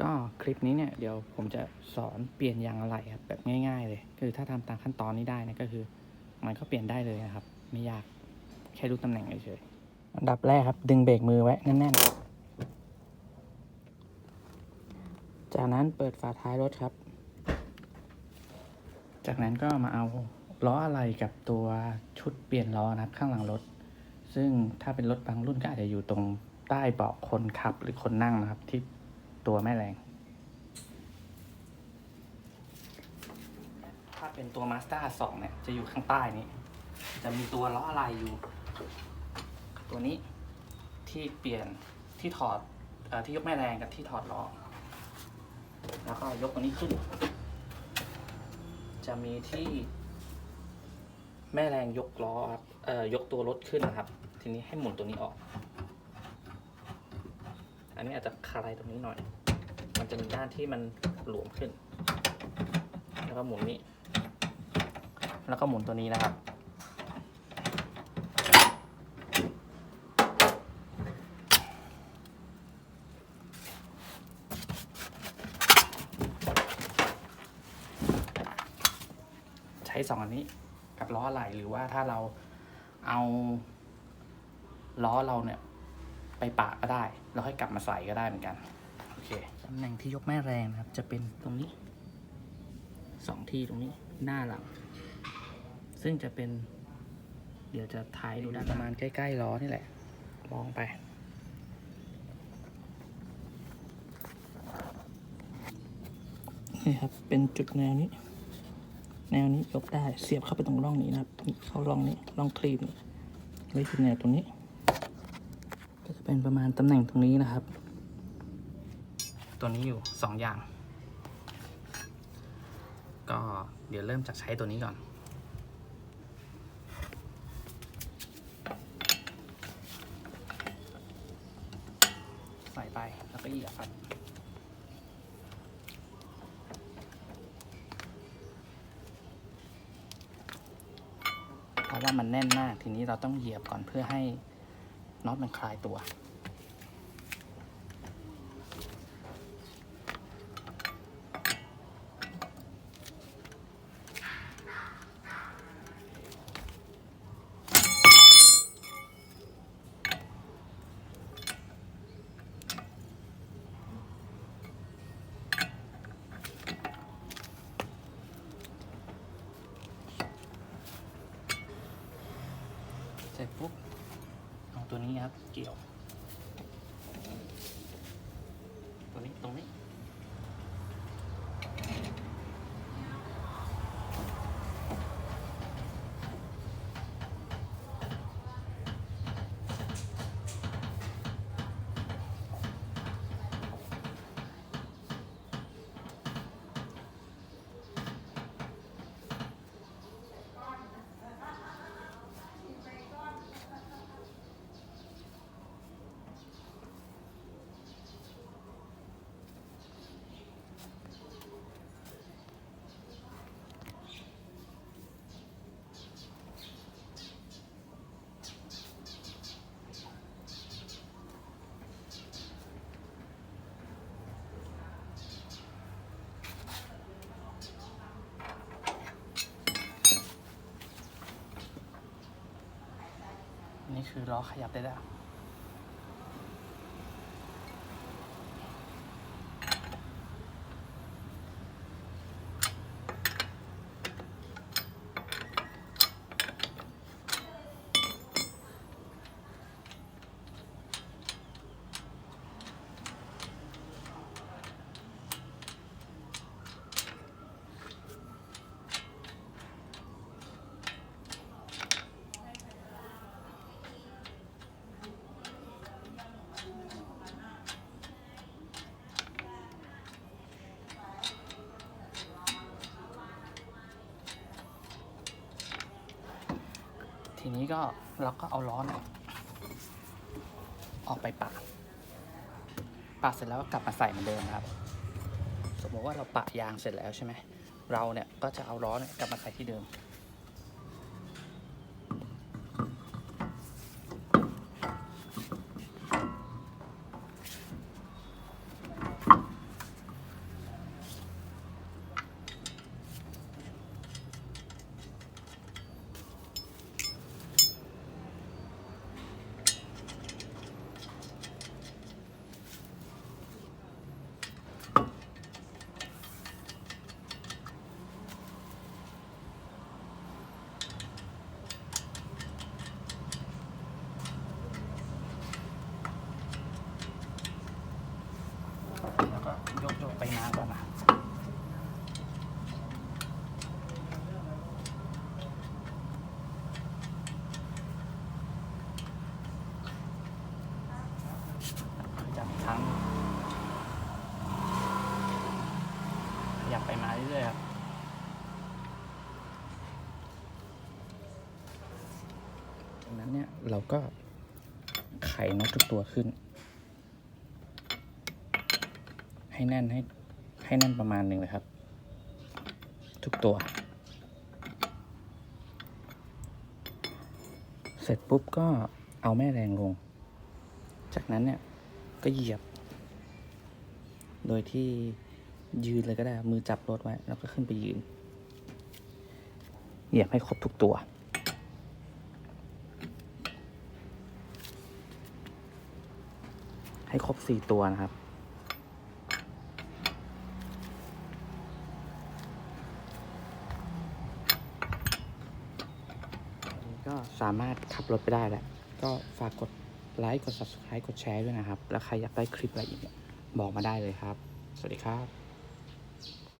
ก็คลิปนี้เนี่ยเดี๋ยวผมจะสอนเปลี่ยนยางอะไหล่ครับแบบง่าย ๆ เลย คือถ้าทำตามขั้นตอนนี้ได้นะก็คือ มันก็เปลี่ยนได้เลยนะครับ ไม่ยากแค่รู้ตำแหน่งเฉยๆอันดับแรกครับ ดึงเบรกมือไว้แน่นๆ จากนั้นเปิดฝาท้ายรถครับ จากนั้นก็มาเอาล้ออะไรกับตัวชุดเปลี่ยนล้อนะครับข้างหลังรถ ซึ่งถ้าเป็นรถบางรุ่นก็อาจจะอยู่ตรงใต้เบาะคนขับหรือคนนั่งนะครับที่ ตัวแม่แรง ถ้าเป็นตัว Mazda 2เนี่ย จะอยู่ข้างใต้นี้ จะมีตัวล้ออะไรอยู่ ตัวนี้ที่เปลี่ยนที่ถอดออที่ยกแม่แรงกับที่ถอดล้อ แล้วก็ยกตัวนี้ขึ้น จะมีที่แม่แรงยกล้อครับ เอ่อ ยกตัวรถขึ้นนะครับ ทีนี้ให้หมุนตัวนี้ออก อันนี้อาจจะคลายตรงนี้หน่อย มันจะมีด้านที่มันหลวมขึ้น แล้วก็หมุนนี้ แล้วก็หมุนตัวนี้นะครับ ใช้สองอันนี้กับล้ออะไหลหรือว่าถ้าเราเอาล้อเราเนี่ย ไปปะก็ได้ แล้วค่อยกลับมาใส่ก็ได้เหมือนกัน โอเคตำแหน่งที่ยกแม่แรงนะครับ จะเป็นตรงนี้สองที่ตรงนี้หน้าหลัง ซึ่งจะเป็น เดี๋ยวจะถ่ายดูด้านประมาณใกล้ๆล้อนี่แหละ มองไปนี่ครับ เป็นจุดแนวนี้ แนวนี้ยกได้เสียบเข้าไปตรงร่องนี้นะครับ เข้าร่องนี้ร่องครีมนี่ไว้ที่แนวตรงนี้ ก็จะเป็นประมาณตำแหน่งตรงนี้นะครับ ตัวนี้อยู่สองอย่าง ก็เดี๋ยวเริ่มจากใช้ตัวนี้ก่อน ใส่ไปแล้วก็เหยียบครับเพราะว่ามันแน่นมากทีนี้เราต้องเหยียบก่อนเพื่อให้ น็อตมันคลายตัว เสร็จปุ๊บ ตัวนี้ครับ เกี่ยว ตัวนี้ตรงนี้ นี่ คือล้อขยับได้แล้ว ทีนี้ก็เราก็เอาล้อเนี่ยออกไปปะปะเสร็จแล้วก็กลับมาใส่เหมือนเดิมครับ สมมติว่าเราปะยางเสร็จแล้วใช่ไหมเราเนี่ยก็จะเอาล้อเนี่ยกลับมาใส่ที่เดิม ยก ยกไปน้ำก่อนนะจับอีกครั้งขยับไปมาเรื่อยๆครับจากนั้นเนี่ยเราก็ไขน็อตทุกตัวขึ้น ให้แน่นให้ ให้แน่นประมาณหนึ่งเลยครับ ทุกตัว เสร็จปุ๊บก็เอาแม่แรงลง จากนั้นเนี่ยก็เหยียบ โดยที่ยืนเลยก็ได้ มือจับรถไว้ แล้วก็ขึ้นไปยืน เหยียบให้ครบทุกตัวให้ครบสี่ตัวนะครับ ก็สามารถขับรถไปได้แหละ ก็ฝากกดไลค์ กด subscribe กดแชร์ด้วยนะครับ แล้วใครอยากได้คลิปอะไรอีกบอกมาได้เลยครับ สวัสดีครับ